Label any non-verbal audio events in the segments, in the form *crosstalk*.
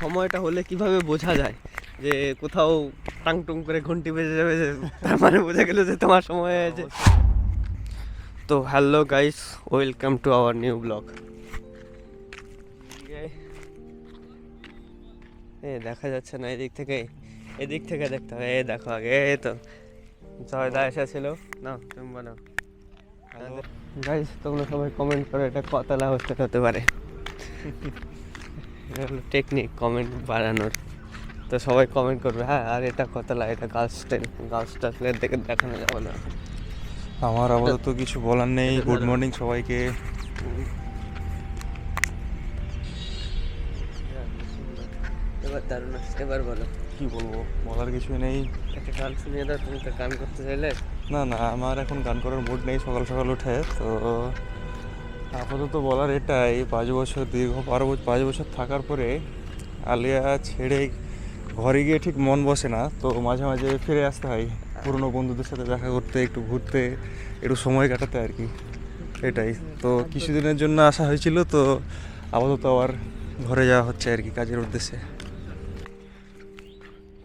সময়টা হলে কীভাবে বোঝা যায় যে কোথাও টাং টুং করে ঘন্টি বেজে যাবে যে তার মানে বোঝা গেল যে তোমার সময় হয়েছে তো hello guys welcome to our new blog. এ দেখা যাচ্ছে না এদিক থেকে এদিক থেকে দেখতে হবে। এ দেখো আগে এই তো জয়দা এসেছিল। না তুমি বলো গাইস তোমরা সবাই কমেন্ট করো এটা কতলা হোস্টেল হতে পারে। এটা হলো টেকনিক কমেন্ট বাড়ানোর। তো সবাই কমেন্ট করবে হ্যাঁ আর এটা কতলা এটা গার্লস গার্লস হোস্টেলের দেখে দেখানো যাবে না। আমার আপাতত কিছু বলার নেই। গুড মর্নিং সবাইকে। এবার দারুণ এবার বলো। কি বলব? বলার কিছু নেই। একটা গান শুনিয়ে দাও তুমি তো গান করতে চাইলে। না না আমার এখন গান করার মুড নেই সকাল সকাল উঠে তো আপাতত বলার এটাই, পাঁচ বছর, দীর্ঘ বারো বছর পাঁচ বছর থাকার পরে আলিয়া ছেড়ে ঘরে গিয়ে ঠিক মন বসে না, তো মাঝে মাঝে ফিরে আসতে হয়। পুরনো বন্ধুদের সাথে দেখা করতে, একটু ঘুরতে, একটু সময় কাটাতে আর কি। এটাই। তো কিছুদিনের জন্য আসা হয়েছিল, তো আপাতত আবার ঘরে যাওয়া হচ্ছে আর কি কাজের উদ্দেশ্যে।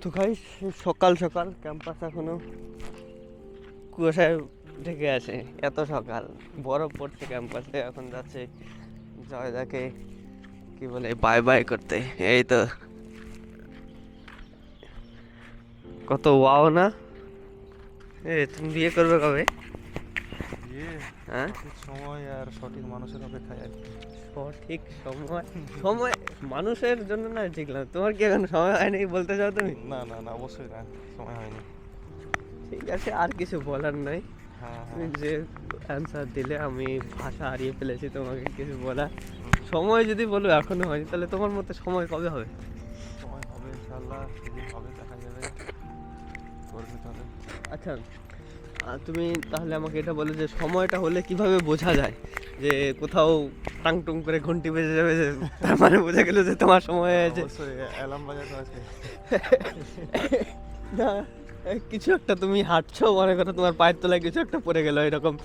তো গাইস সকাল সকাল ক্যাম্পাস এখনও কুয়াশায় ঢেকে আছে এত সকাল। বরফ পড়ছে ক্যাম্পাসে এখন যাচ্ছে জয়দাকে কি বলে বাই বাই করতে। এই তো। কত ওয়াও না? এ তুমি বিয়ে করবে কবে? হ্যাঁ? সময় আর সঠিক মানুষের অপেক্ষায় আর সঠিক সময়? সময় মানুষের জন্য না ঠিক না? তোমার কি এখন সময় হয়নি বলতে চাও তুমি? না না না অবশ্যই না সময় হয়নি। ঠিক আছে আর কিছু বলার নাই। যে অ্যান্সার দিলে আমি ভাষা হারিয়ে ফেলেছি তোমাকে কিছু বলা সময় যদি বলো এখনও হয়নি তাহলে তোমার মতে সময় কবে হবে? সময় হবে ইনশাল্লাহ হবে দেখা যাবে। আচ্ছা তুমি তাহলে আমাকে এটা বলো যে সময়টা হলে কীভাবে বোঝা যায় যে কোথাও টাং টুং করে ঘন্টি বেজে যাবে যে তার মানে বোঝা গেল যে তোমার সময় অবশ্যই অ্যালার্ম বাজাতে আছে *laughs* না কিছু একটা তুমি হাঁটছো মনে করো তোমার পায়ের তলায় কিছু একটা পড়ে গেল এরকম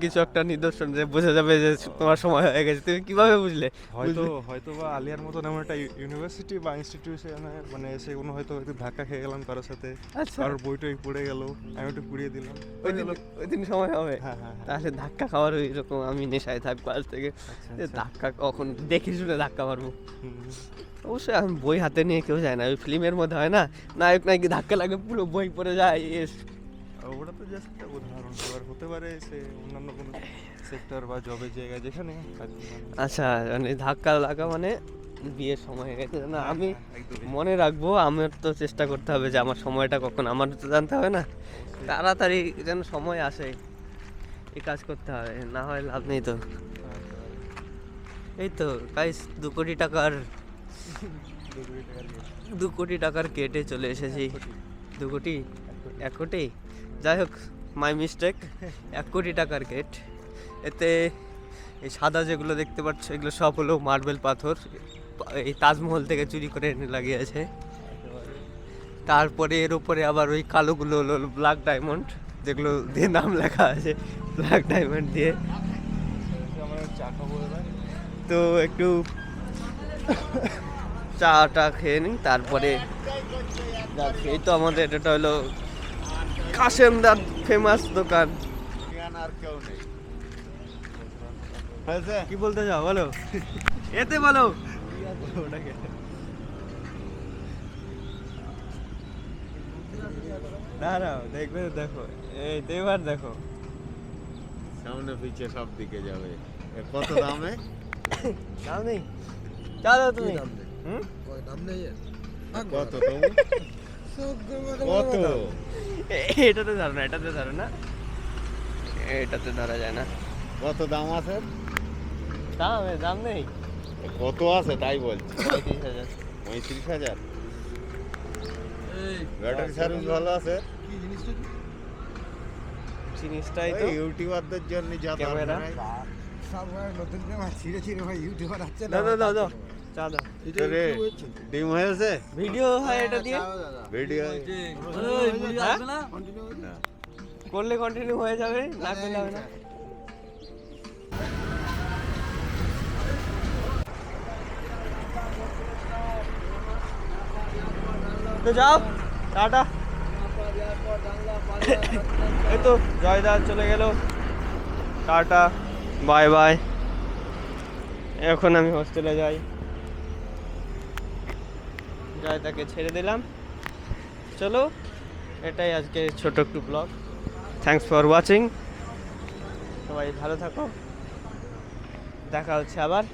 কিছু একটা নিদর্শন যে বোঝা যাবে যে তোমার সময় হয়ে গেছে। তুমি কীভাবে বুঝলে? হয়তো? হয়তো বা আলিয়ার মতন এমন একটা ইউনিভার্সিটি বা ইনস্টিটিউশনে মানে এসে কোনো হয়তো হয়তো ধাক্কা খেয়ে গেলাম কারোর সাথে। আচ্ছা। কারোর বইটই পড়ে গেল আমি একটু পুড়িয়ে দিলাম। ওই দিন ওই দিন সময় হবে? হ্যাঁ হ্যাঁ হ্যাঁ। তাহলে ধাক্কা খাওয়ার এরকম আমি নেশায় থাকব আজ থেকে। আচ্ছা, আচ্ছা। ধাক্কা কখন দেখে শুনে ধাক্কা মারবো। অবশ্যই আমি বই হাতে নিয়ে কেউ যায় না ওই ফিল্মের মধ্যে হয় না? নায়ক নায়কি ধাক্কা লাগে পুরো বই পড়ে যায় এস ওটা তো জাস্ট উদাহরণ এবার হতে পারে সে অন্যান্য কোনো সেক্টর বা জবের জায়গা যেখানে আচ্ছা মানে ধাক্কা লাগা মানে বিয়ের সময় হয়ে গেছে। না আমি হ্যাঁ, মনে রাখব আমার তো চেষ্টা করতে হবে যে আমার সময়টা কখন আমার তো জানতে হবে না। তাড়াতাড়ি যেন সময় আসে এই কাজ করতে হবে না হয় লাভ নেই তো। এই তো গাইস দু কোটি টাকার দু কোটি টাকার কেটে চলে এসেছি। দু কোটি? এক কোটি। যাই হোক মাই মিস্টেক এক কোটি টাকার গেট এতে এই সাদা যেগুলো দেখতে পাচ্ছ এগুলো সব হলো মার্বেল পাথর। এই তাজমহল থেকে চুরি করে এনে লাগিয়েছে। তারপরে এর উপরে আবার ওই কালোগুলো হলো ব্ল্যাক ডায়মন্ড যেগুলো দিয়ে নাম লেখা আছে ব্ল্যাক ডায়মন্ড দিয়ে। এবার। তো একটু *laughs* চাটা খেয়ে নিই তারপরে এই তো আমাদের এটা হলো কাশেমদার ফেমাস দোকান। আর কেউ নেই কি বলতে চাও বলো? এতে বলো। ওটাকে দাঁড়াও দেখবে দেখো। এই এবার দেখো। সামনে পিছে সব দিকে যাবে। কত দামে? দাও নেই। চলো তুমি। হুম? কত তবু কত? এ- এটাতে ধরো না এটাতে ধরো না। এটাতে ধরা যায় না। কত দাম আছে? দাম দাম নেই। কত আছে তাই বলছি। পঁয়ত্রিশ হাজার। পঁয়ত্রিশ হাজার? ব্যাটারি সার্ভিস ভালো আছে? জিনিসটাই তো। ইউটিউবারদের জন্য যা ক্যামেরা। ডিম হয়েছে ভিডিও হয় এটা দিয়ে? ভিডিও হ্যাঁ? করলে কন্টিনিউ হয়ে যাবে না করলে হবে না তো যাও টাটা। এই তো জয়দার চলে গেল। টাটা। Bye bye. এখন আমি হোস্টেলে যাই। যাই তাকে ছেড়ে দিলাম। চলো, এটাই আজকে ছোট একটু ব্লগ থ্যাংকস ফর ওয়াচিং সবাই ভালো থাকো। দেখা হচ্ছে আবার।